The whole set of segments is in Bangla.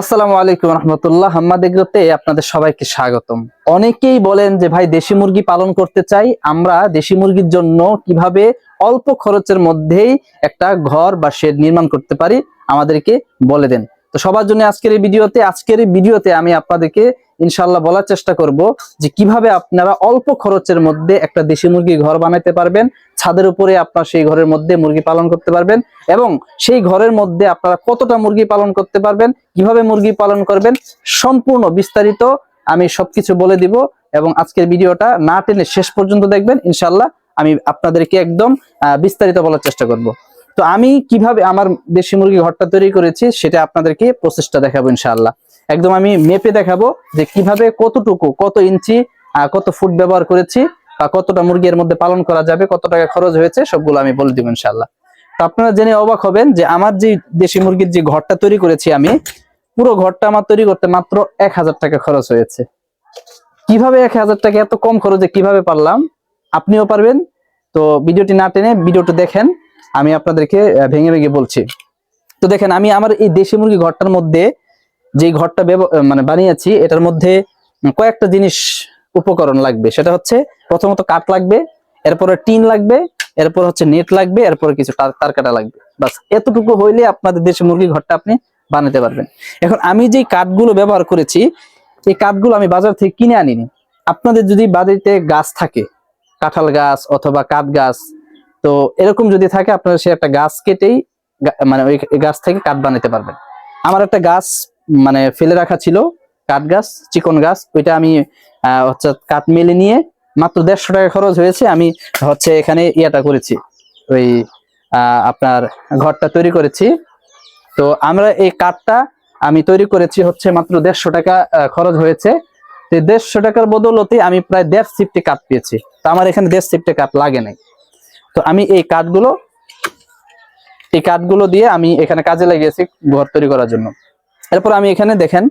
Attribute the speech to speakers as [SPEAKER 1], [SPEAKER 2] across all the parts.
[SPEAKER 1] আসসালামু আলাইকুম রহমতুল্লাহ। হাম্মাদেগ্রতে আপনাদের সবাইকে স্বাগতম। অনেকেই বলেন যে, ভাই, দেশি মুরগি পালন করতে চাই। আমরা দেশি মুরগির জন্য কীভাবে অল্প খরচের মধ্যেই একটা ঘর বা শেড নির্মাণ করতে পারি? আমাদেরকে বলে দেন। তো সবার জন্য আজকের এই ভিডিওতে, আজকের এই ভিডিওতে আমি আপনাদেরকে ইনশাল্লাহ বলার চেষ্টা করব যে কীভাবে আপনারা অল্প খরচের মধ্যে একটা দেশি মুরগি ঘর বানাতে পারবেন, ছাদের উপরে আপনার সেই ঘরের মধ্যে মুরগি পালন করতে পারবেন এবং সেই ঘরের মধ্যে আপনারা কতটা মুরগি পালন করতে পারবেন, কীভাবে মুরগি পালন করবেন সম্পূর্ণ বিস্তারিত আমি সবকিছু বলে দিব এবং আজকের ভিডিওটা না টেনে শেষ পর্যন্ত দেখবেন ইনশাল্লাহ আমি আপনাদেরকে একদম বিস্তারিত বলার চেষ্টা করব। তো আমি কীভাবে আমার দেশি মুরগি ঘরটা তৈরি করেছি সেটা আপনাদেরকে প্রচেষ্টা দেখাবো, ইনশাআল্লাহ। একদম আমি মেপে দেখাবো যে কীভাবে কতটুকু, কত ইঞ্চি কত ফুট ব্যবহার করেছি বা কতটা মুরগি এর মধ্যে পালন করা যাবে, কত টাকা খরচ হয়েছে, সবগুলো আমি বলে দিব ইনশাআল্লাহ। তো আপনারা জেনে অবাক হবেন যে আমার যে দেশি মুরগির যে ঘরটা তৈরি করেছি আমি, পুরো ঘরটা আমার তৈরি করতে মাত্র এক হাজার টাকা খরচ হয়েছে। কীভাবে এক হাজার টাকা এত কম খরচে কীভাবে পারলাম, আপনিও পারবেন। তো ভিডিওটি না টেনে ভিডিওটি দেখেন, আমি আপনাদেরকে ভেঙে ভেঙে বলছি। তো দেখেন, আমি আমার এই দেশি মুরগি ঘরটার মধ্যে যে ঘরটা মানে বানিয়েছি, এটার মধ্যে কয়েকটা জিনিস উপকরণ লাগবে। সেটা হচ্ছে প্রথমত কাঠ লাগবে, এরপরে টিন লাগবে, এরপর হচ্ছে নেট লাগবে, এরপর কিছু তার কাটা লাগবে। বাস, এতটুকু হইলে আপনাদের দেশি মুরগি ঘরটা আপনি বানাতে পারবেন। এখন আমি যে কাঠগুলো ব্যবহার করেছি, এই কাঠগুলো আমি বাজার থেকে কিনে আনিনি। আপনাদের যদি বাড়িতে গাছ থাকে, কাঁঠাল গাছ অথবা কাঠ গাছ, তো এরকম যদি থাকে, আপনারা সে একটা গাছ কেটেই মানে ওই গাছ থেকে কাঠ বানাতে পারবেন। আমার একটা গাছ মানে ফেলে রাখা ছিল, কাঠ গাছ, চিকন গাছ, ওইটা আমি হচ্ছে কাঠ মেলে নিয়ে মাত্র দেড়শো টাকা খরচ হয়েছে, আমি হচ্ছে এখানে ইয়েটা করেছি, ওই আপনার ঘরটা তৈরি করেছি। তো আমরা এই কাঠটা আমি তৈরি করেছি হচ্ছে মাত্র দেড়শো টাকা খরচ হয়েছে। তো দেড়শো টাকার বদলতে আমি প্রায় দেড় সিফটি কাঠ পেয়েছি। তো আমার এখানে দেড় সিফটি কাঠ লাগে নাই। তো আমি এই কাঠগুলো এই কাঠগুলো দিয়ে আমি এখানে কাজে লাগিয়েছি ঘর তৈরি করার জন্য। এরপর আমি এখানে দেখেন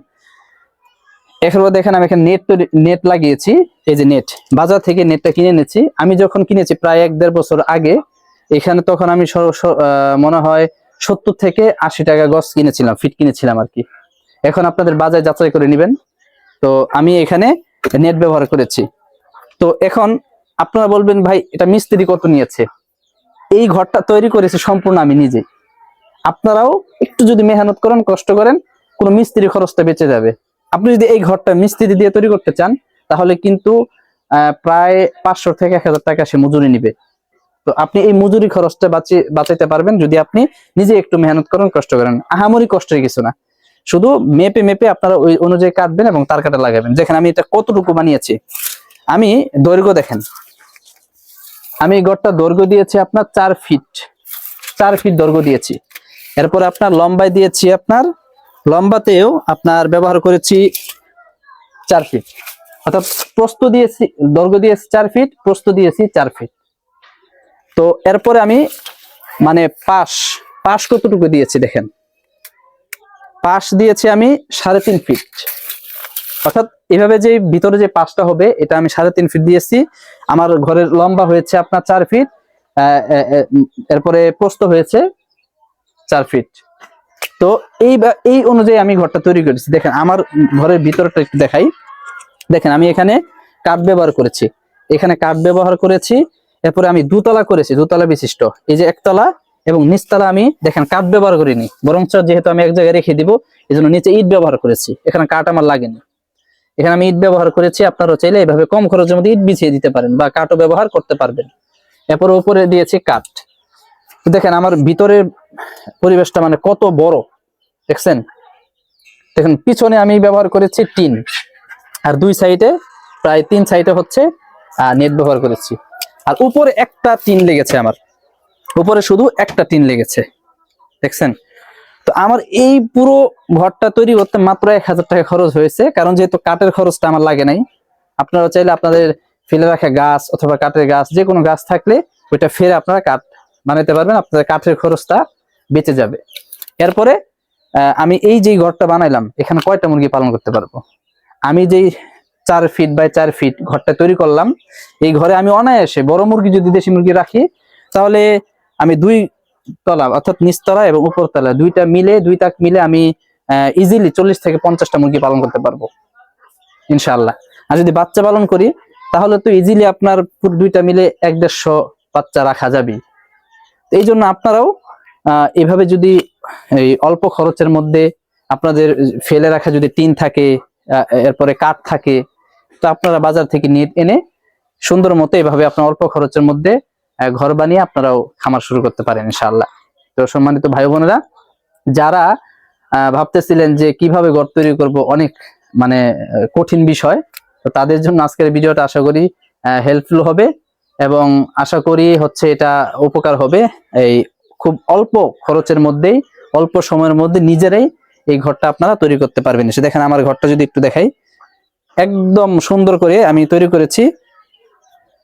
[SPEAKER 1] এরপর দেখেন আমি এখানে নেট নেট লাগিয়েছি, এই যে নেট বাজার থেকে নেটটা কিনে এনেছি। আমি যখন কিনেছি প্রায় এক দেড় বছর আগে, এখানে তখন আমি মনে হয় সত্তর থেকে আশি টাকা গছ কিনেছিলাম ফিট কিনেছিলাম আর কি। এখন আপনাদের বাজার যাচাই করে নেবেন। তো আমি এখানে নেট ব্যবহার করেছি। তো এখন আপনারা বলবেন, ভাই, এটা মিস্ত্রি কত নিয়েছে? এই ঘরটা তৈরি করেছে সম্পূর্ণ আমি নিজে। আপনারাও একটু যদি মেহনত করেন, কষ্ট করেন কোনো মিস্ত্রি খরচটা বেঁচে যাবে। আপনি যদি এই ঘরটা মিস্ত্রি দিয়ে তৈরি করতে চান, তাহলে কিন্তু প্রায় পাঁচশো থেকে এক হাজার টাকা সে মজুরি নিবে। তো আপনি এই মজুরি খরচটা বাঁচিয়ে বাঁচাইতে পারবেন যদি আপনি নিজে একটু মেহনত করেন, কষ্ট করেন। আহামরি কষ্টের কিছু না। শুধু মেপে মেপে আপনারা ওই অনুযায়ী কাটবেন এবং তার কাটা লাগাবেন। যেখানে আমি এটা কতটুকু বানিয়েছি, আমি দৈর্ঘ্য দেখেন। আমি ঘরটা দৈর্ঘ্য দিয়েছি আপনার চার ফিট। চার ফিট দৈর্ঘ্য দিয়েছি। এরপরে আপনার লম্বায় দিয়েছি আপনার লম্বাতেও আপনার ব্যবহার করেছি চার ফিট অর্থাৎ প্রস্ত দিয়েছি, দৈর্ঘ্য দিয়েছি চার ফিট প্রস্ত দিয়েছি চার ফিট তো এরপরে আমি মানে পাশ পাশ কতটুকু দিয়েছি দেখেন? পাশ দিয়েছি আমি সাড়ে তিন ফিট অর্থাৎ এভাবে যে ভিতরে যে পাশটা হবে, এটা আমি সাড়ে তিন ফিট দিয়েছি। আমার ঘরের লম্বা হয়েছে আপনার চার ফিট এরপরে প্রস্ত হয়েছে চার ফিট তো এই এই অনুযায়ী আমি ঘরটা তৈরি করেছি। দেখেন, আমার ঘরের ভিতরটা একটু দেখাই। দেখেন, আমি এখানে কাঠ ব্যবহার করেছি। এখানে কাঠ ব্যবহার করেছি, এরপরে আমি দুতলা করেছি, দুতলা বিশিষ্ট। এই যে একতলা এবং নিচতলা আমি, দেখেন, কাঠ ব্যবহার করিনি। বরঞ্চ যেহেতু আমি এক জায়গায় রেখে দিব এই জন্য নিচে ইট ব্যবহার করেছি। এখানে কাঠ আমার লাগেনি। এখানে আমি ইট ব্যবহার করেছি আপনারাও চাইলে এইভাবে কম খরচের মধ্যে ইট বিছিয়ে দিতে পারেন বা কাঠও ব্যবহার করতে পারবেন। এরপরে উপরে দিয়েছি কাঠ। দেখেন আমার ভিতরের পরিবেশটা মানে কত বড়, দেখছেন? দেখেন, পিছনে আমি ব্যবহার করেছি টিন, আর দুই সাইডে, প্রায় তিন সাইডে হচ্ছে নেট ব্যবহার করেছি। আর উপরে একটা টিন লেগেছে আমার। উপরে শুধু একটা টিন লেগেছে, দেখছেন? তো আমার এই পুরো ঘরটা তৈরি করতে মাত্র এক হাজার টাকা খরচ হয়েছে, কারণ যেহেতু কাঠের খরচটা আমার লাগে নাই, আপনারা চাইলে আপনাদের ফেলে রাখা গাছ অথবা কাঠের গাছ যে কোনো গাছ থাকলে ওইটা ফেরে আপনারা কাঠ বানাতে পারবেন, আপনাদের কাঠের খরচটা বেঁচে যাবে। এরপরে আমি এই যে ঘরটা বানাইলাম, এখানে কয়টা মুরগি পালন করতে পারব? আমি যেই চার ফিট বাই চার ফিট ঘরটা তৈরি করলাম, এই ঘরে আমি অনায়াসে বড় মুরগি যদি দেশি মুরগি রাখি, তাহলে আমি দুই তলা অর্থাৎ নিচতলা এবং উপরতলা দুইটা মিলে দুই তাক মিলে আমি ইজিলি চল্লিশ থেকে পঞ্চাশটা মুরগি পালন করতে পারব, ইনশাআল্লাহ। আর যদি বাচ্চা পালন করি, তাহলে তো ইজিলি আপনার দুইটা মিলে এক দেড়শো বাচ্চা রাখা যাবে এই জন্য আপনারাও এভাবে যদি এই অল্প খরচের মধ্যে আপনাদের ফেলে রাখা যদি টিন থাকে এরপরে কাঠ থাকে, তো আপনারা বাজার থেকে নিয়ে এনে সুন্দর মতো এভাবে আপনার অল্প খরচের মধ্যে ঘর বানিয়ে আপনারাও খামার শুরু করতে পারেন ইনশাআল্লাহ। তো সম্মানিত ভাই বোনেরা, যারা ভাবতেছিলেন যে কীভাবে ঘর তৈরি করব অনেক মানে কঠিন বিষয়, তো তাদের জন্য আজকের ভিডিওটা আশা করি হেল্পফুল হবে। এবং আশা করি হচ্ছে এটা উপকার হবে। এই খুব অল্প খরচের মধ্যেই, অল্প সময়ের মধ্যে নিজেরাই এই ঘরটা আপনারা তৈরি করতে পারবেন। সে দেখেন আমার ঘরটা যদি একটু দেখাই। একদম সুন্দর করে আমি তৈরি করেছি।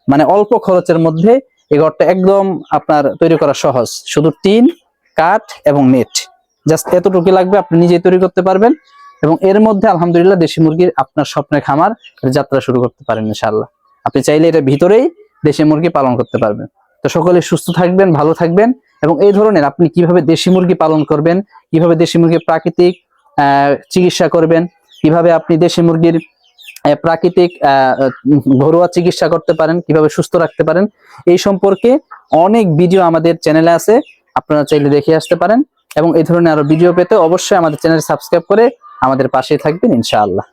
[SPEAKER 1] মানে অল্প খরচের মধ্যে এই ঘরটা একদম আপনার তৈরি করা সহজ। শুধু টিন, কাঠ এবং নেট। জাস্ট এতটুকু লাগবে, আপনি নিজেই তৈরি করতে পারবেন। এবং এর মধ্যে আলহামদুলিল্লাহ দেশি মুরগির আপনার স্বপ্নের খামার, যাত্রা শুরু করতে পারেন ইনশাআল্লাহ। আপনি চাইলে এটা ভিতরেই দেশি মুরগি পালন করতে পারবেন। তো সকলে সুস্থ থাকবেন, ভালো থাকবেন এবং এই ধরনের আপনি কীভাবে দেশি মুরগি পালন করবেন, কীভাবে দেশি মুরগির প্রাকৃতিক চিকিৎসা করবেন, কীভাবে আপনি দেশি মুরগির প্রাকৃতিক ঘরোয়া চিকিৎসা করতে পারেন, কীভাবে সুস্থ রাখতে পারেন, এই সম্পর্কে অনেক ভিডিও আমাদের চ্যানেলে আছে, আপনারা চাইলে দেখে আসতে পারেন এবং এই ধরনের আরও ভিডিও পেতে অবশ্যই আমাদের চ্যানেল সাবস্ক্রাইব করে আমাদের পাশে থাকবেন ইনশাআল্লাহ।